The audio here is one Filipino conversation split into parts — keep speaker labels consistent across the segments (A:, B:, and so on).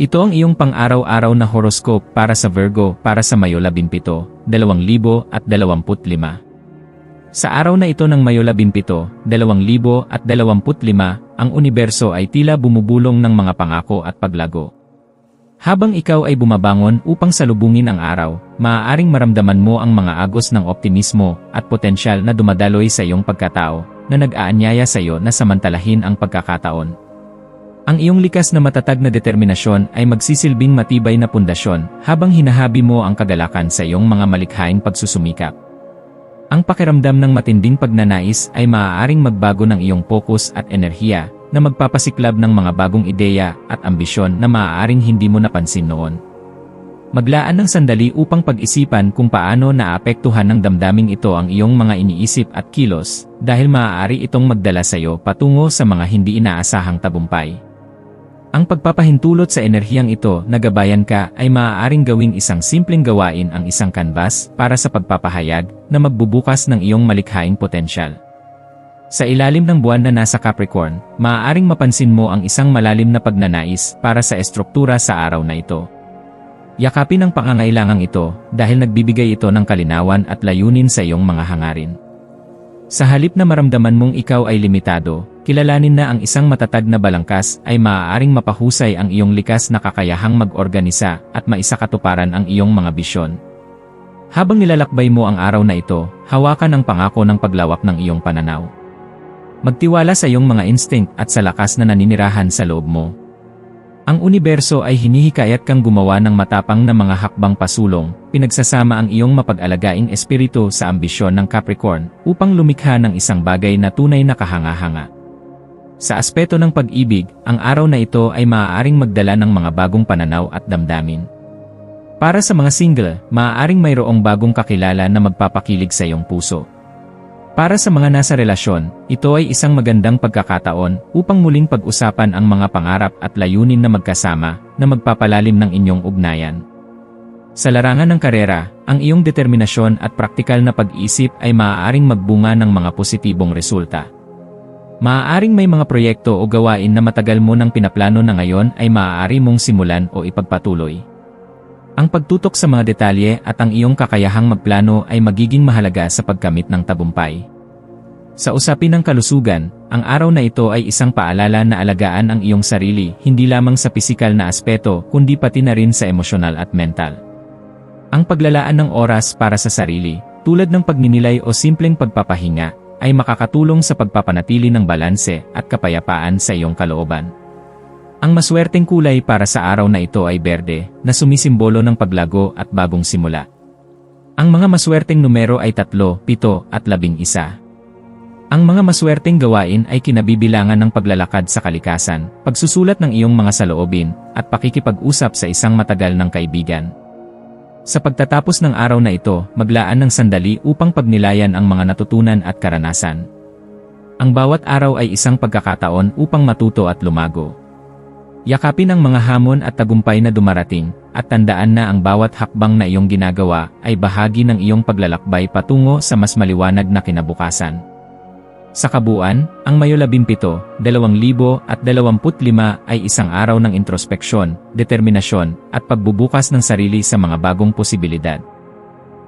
A: Ito ang iyong pang-araw-araw na horoscope para sa Virgo para sa Mayo 17, 2025. Sa araw na ito ng Mayo 17, 2025, ang universo ay tila bumubulong ng mga pangako at paglago. Habang ikaw ay bumabangon upang salubungin ang araw, maaaring maramdaman mo ang mga agos ng optimismo at potensyal na dumadaloy sa iyong pagkatao na nag-aanyaya sa iyo na samantalahin ang pagkakataon. Ang iyong likas na matatag na determinasyon ay magsisilbing matibay na pundasyon habang hinahabi mo ang kagalakan sa iyong mga malikhaing pagsusumikap. Ang pakiramdam ng matinding pagnanais ay maaaring magbago ng iyong focus at enerhiya na magpapasiklab ng mga bagong ideya at ambisyon na maaaring hindi mo napansin noon. Maglaan ng sandali upang pag-isipan kung paano naapektuhan ng damdaming ito ang iyong mga iniisip at kilos dahil maaari itong magdala sa iyo patungo sa mga hindi inaasahang tabumpay. Ang pagpapahintulot sa enerhiyang ito na gabayan ka ay maaaring gawing isang simpleng gawain ang isang canvas para sa pagpapahayag na magbubukas ng iyong malikhaing potensyal. Sa ilalim ng buwan na nasa Capricorn, maaaring mapansin mo ang isang malalim na pagnanais para sa estruktura sa araw na ito. Yakapin ang pangangailangang ito dahil nagbibigay ito ng kalinawan at layunin sa iyong mga hangarin. Sa halip na maramdaman mong ikaw ay limitado, kilalanin na ang isang matatag na balangkas ay maaaring mapahusay ang iyong likas na kakayahang mag-organisa at maisakatuparan ang iyong mga bisyon. Habang nilalakbay mo ang araw na ito, hawakan ang pangako ng paglawak ng iyong pananaw. Magtiwala sa iyong mga instinct at sa lakas na naninirahan sa loob mo. Ang universo ay hinihikayat kang gumawa ng matapang na mga hakbang pasulong, pinagsasama ang iyong mapag-alagaing espiritu sa ambisyon ng Capricorn upang lumikha ng isang bagay na tunay na kahanga-hanga. Sa aspeto ng pag-ibig, ang araw na ito ay maaaring magdala ng mga bagong pananaw at damdamin. Para sa mga single, maaaring mayroong bagong kakilala na magpapakilig sa iyong puso. Para sa mga nasa relasyon, ito ay isang magandang pagkakataon upang muling pag-usapan ang mga pangarap at layunin na magkasama na magpapalalim ng inyong ugnayan. Sa larangan ng karera, ang iyong determinasyon at praktikal na pag-iisip ay maaaring magbunga ng mga positibong resulta. Maaaring may mga proyekto o gawain na matagal mo nang pinaplano na ngayon ay maaari mong simulan o ipagpatuloy. Ang pagtutok sa mga detalye at ang iyong kakayahang magplano ay magiging mahalaga sa pagkamit ng tabumpay. Sa usapin ng kalusugan, ang araw na ito ay isang paalala na alagaan ang iyong sarili hindi lamang sa pisikal na aspeto kundi pati na rin sa emosyonal at mental. Ang paglalaan ng oras para sa sarili, tulad ng pagninilay o simpleng pagpapahinga, ay makakatulong sa pagpapanatili ng balanse at kapayapaan sa iyong kalooban. Ang maswerteng kulay para sa araw na ito ay berde, na sumisimbolo ng paglago at bagong simula. Ang mga maswerteng numero ay 3, 7 at 11. Ang mga maswerteng gawain ay kinabibilangan ng paglalakad sa kalikasan, pagsusulat ng iyong mga saloobin, at pakikipag-usap sa isang matagal ng kaibigan. Sa pagtatapos ng araw na ito, maglaan ng sandali upang pagnilayan ang mga natutunan at karanasan. Ang bawat araw ay isang pagkakataon upang matuto at lumago. Yakapin ang mga hamon at tagumpay na dumarating, at tandaan na ang bawat hakbang na iyong ginagawa ay bahagi ng iyong paglalakbay patungo sa mas maliwanag na kinabukasan. Sa kabuuan, ang Mayo 17, 2025 ay isang araw ng introspeksyon, determinasyon, at pagbubukas ng sarili sa mga bagong posibilidad.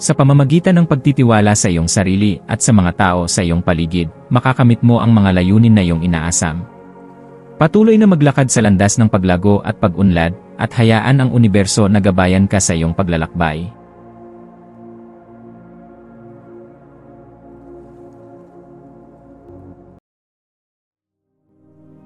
A: Sa pamamagitan ng pagtitiwala sa iyong sarili at sa mga tao sa iyong paligid, makakamit mo ang mga layunin na iyong inaasam. Patuloy na maglakad sa landas ng paglago at pag-unlad, at hayaan ang universo na gabayan ka sa iyong paglalakbay.